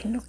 กินลู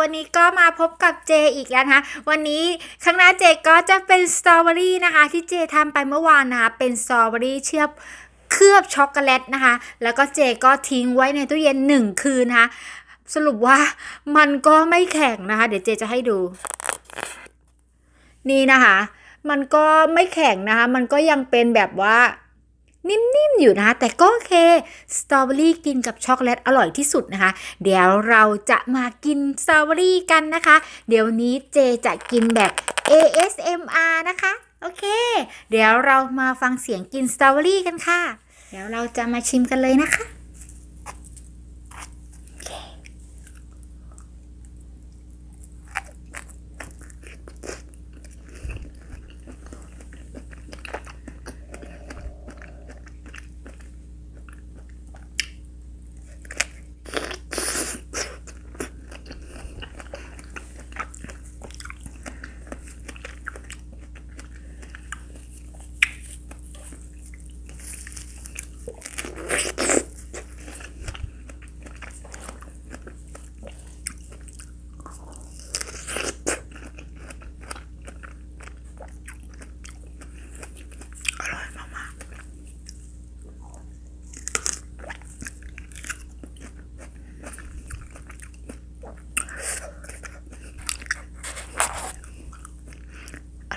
วันนี้ก็มาพบกับเจอีกแล้วนะคะ วันนี้ข้างหน้าเจก็จะเป็นสตรอเบอรี่นะคะ ที่เจทำไปเมื่อวานนะคะเป็นสตรอเบอรี่เชื่อมเคลือบช็อกโกแลตนะคะ แล้วก็เจก็ทิ้งไว้ในตู้เย็นหนึ่งคืนนะคะ สรุปว่ามันก็ไม่แข็งนะคะ เดี๋ยวเจจะให้ดู นี่นะคะ มันก็ไม่แข็งนะคะ มันก็ยังเป็นแบบว่า นิ่มๆอยู่นะคะแต่ก็โอเคสตรอเบอรี่กินกับช็อกโกแลตอร่อยที่สุดนะคะ เดี๋ยวเราจะมากินสตรอเบอรี่กันนะคะ เดี๋ยวนี้เจจะกินแบบ ASMR นะคะ โอเค เดี๋ยวเรามาฟังเสียงกินสตรอเบอรี่กันค่ะ เดี๋ยวเราจะมาชิมกันเลยนะคะ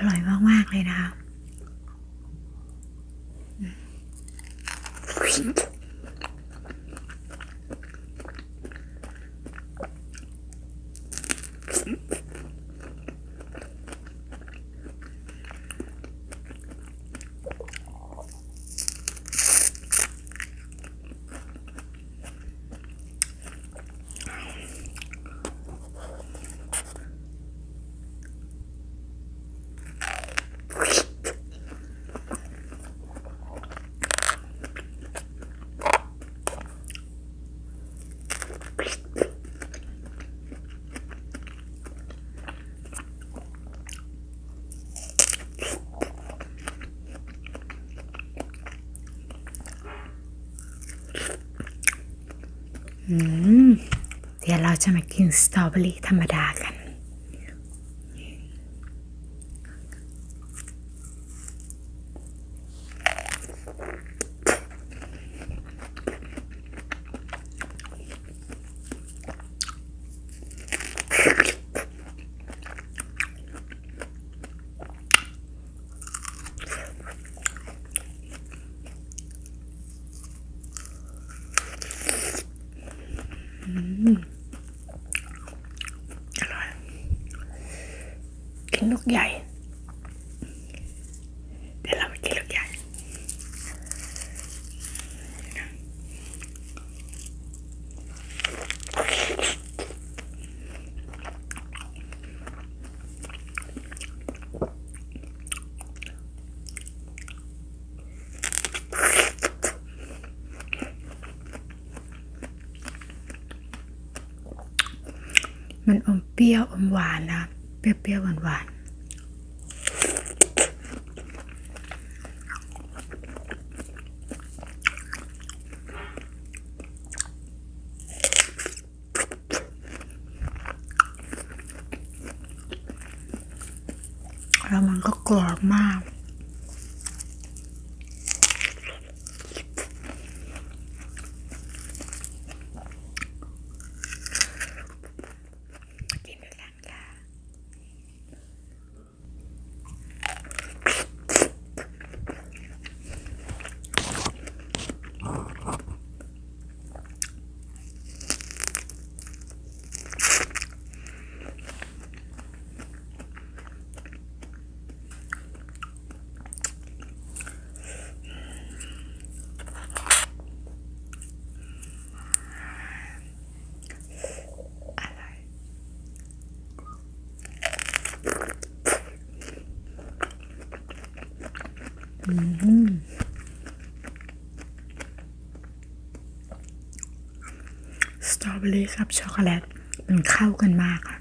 ร่อยมาก ๆ เลยนะคะ เดี๋ยวเราจะมากินสตรอเบอรี่ธรรมดากัน อร่อย กินลูกใหญ่ เดี๋ยวเราไปกินลูกใหญ่ มันอมเปรี้ยวอมหวานนะเปรี้ยวๆหวานหวานๆแล้วมันก็กรอบมาก สตรอเบอรี่กับช็อกโกแลตมันเข้ากันมากค่ะ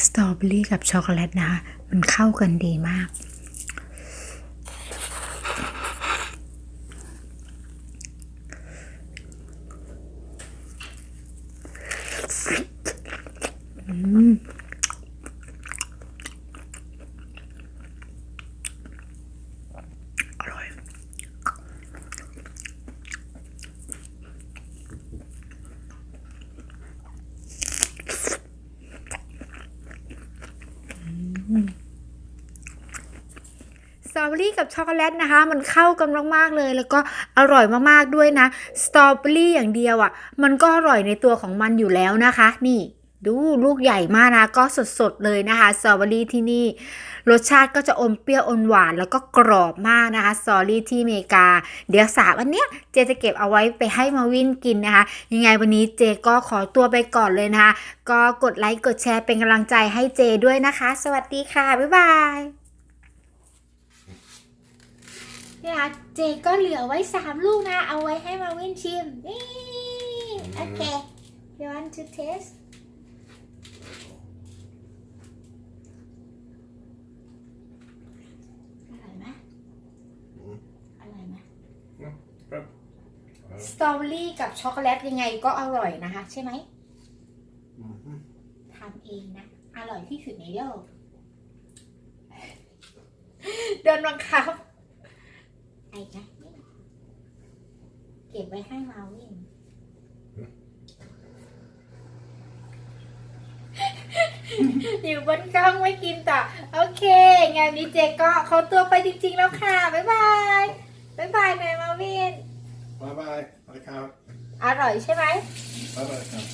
สตรอเบอรี่กับช็อกโกแลตนะคะ มันเข้ากันดีมาก สตรอเบอรี่กับช็อกโกแลตนะคะ มันเข้ากันมากๆเลย แล้วก็อร่อยมากๆด้วยนะสตรอเบอรี่อย่างเดียวอะ่ะ มันก็อร่อยในตัวของมันอยู่แล้วนะคะ นี่ดูลูกใหญ่มากนะ ก็สดๆเลยนะคะสตรอเบอรี่ที่นี่ รสชาติก็จะอมเปรี้ยวอมหวาน แล้วก็กรอบมากนะคะสตรอเบอรี่ที่อเมริกา เดี๋ยวสามอันเนี้ยเจจะเก็บเอาไว้ไปให้มาวินกินนะคะ ยังไงวันนี้เจก็ขอตัวไปก่อนเลยนะคะ ก็กดไลค์กดแชร์เป็นกำลังใจให้เจด้วยนะคะ สวัสดีค่ะ บ๊ายบาย เนี่ยค่ะเจก็เหลือไว้สามลูกนะ เอาไว้ให้มาวินชิม นี่ โอเค you want to taste อร่อยไหมอร่อยไหมครับสตรอเบอรี่กับช็อกโกแลตยังไงก็อร่อยนะคะ ใช่ไหมอืมทำเองนะ อร่อยที่สุดในโลกเดินบังคับ ไอ้นะเก็บไว้ให้มาวินอยู่บนกล้องไม่กินต่อโอเค งานนี้เจก็เขาตัวไปจริง ๆ แล้วค่ะ บ๊ายบาย บ๊ายบายหน่อยมาวิน บ๊ายบายสวัสดีครับอร่อยใช่ไหม บ๊ายบายครับ